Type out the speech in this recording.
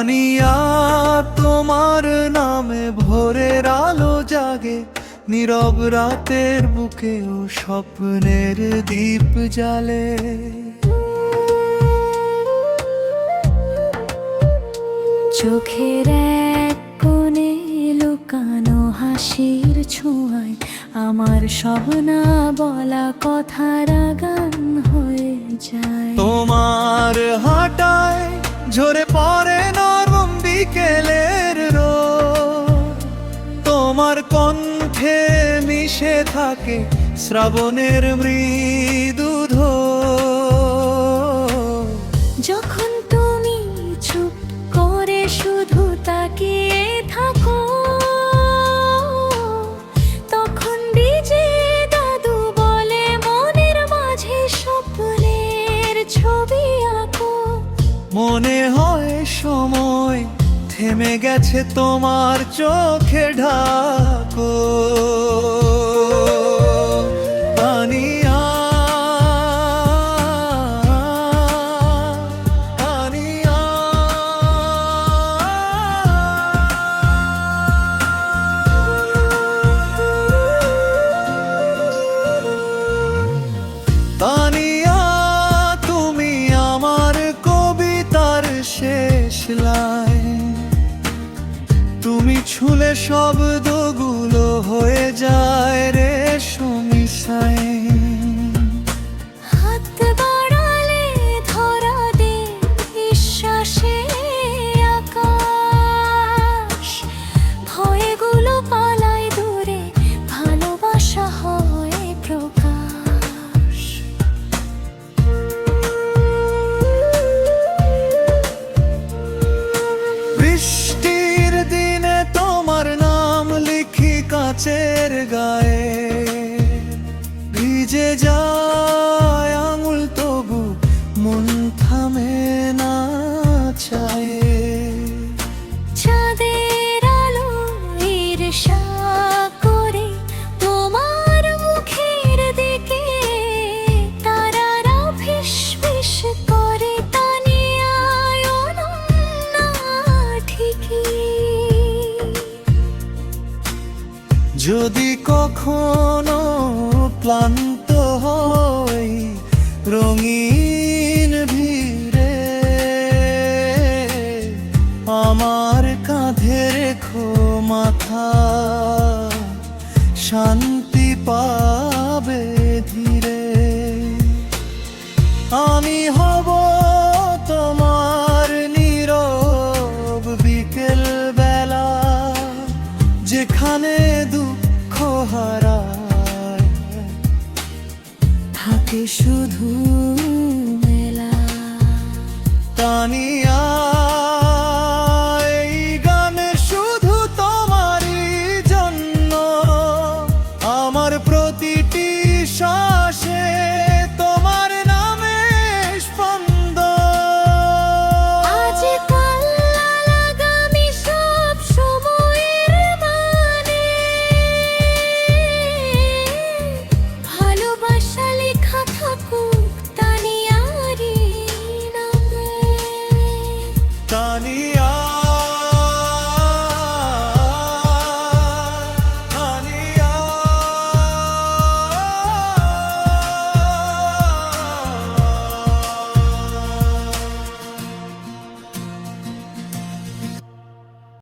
তানিয়া তোমার নামে ভোরের আলো জাগে। নীরব রাতের বুকেও স্বপ্নের দীপ জালে চোখের এক কোণে লুকানো হাসির ছোঁয়ায় আমার সব না বলা কথার গান হয়ে যায়। তোমার হাঁটায় ঝরে পড়ে নরম বিকেলের তোমার কণ্ঠে মিশে থাকে শ্রাবণের মৃদু থেমে গেছে তোমার চোখে ঢাকো। ছুলে শব্দগুলো হয়ে যায় রে সমিসাইন গায়ে ভিজে যায়। যদি কখনো ক্লান্ত হই, রঙিন ভিড়ে আমার কাঁধে রেখো মাথা, শান্তি পাবে ধীরে। আমি হব তোমার যেখানে দুঃখ হারায়। থাকে শুধু মেলা। তানিয়া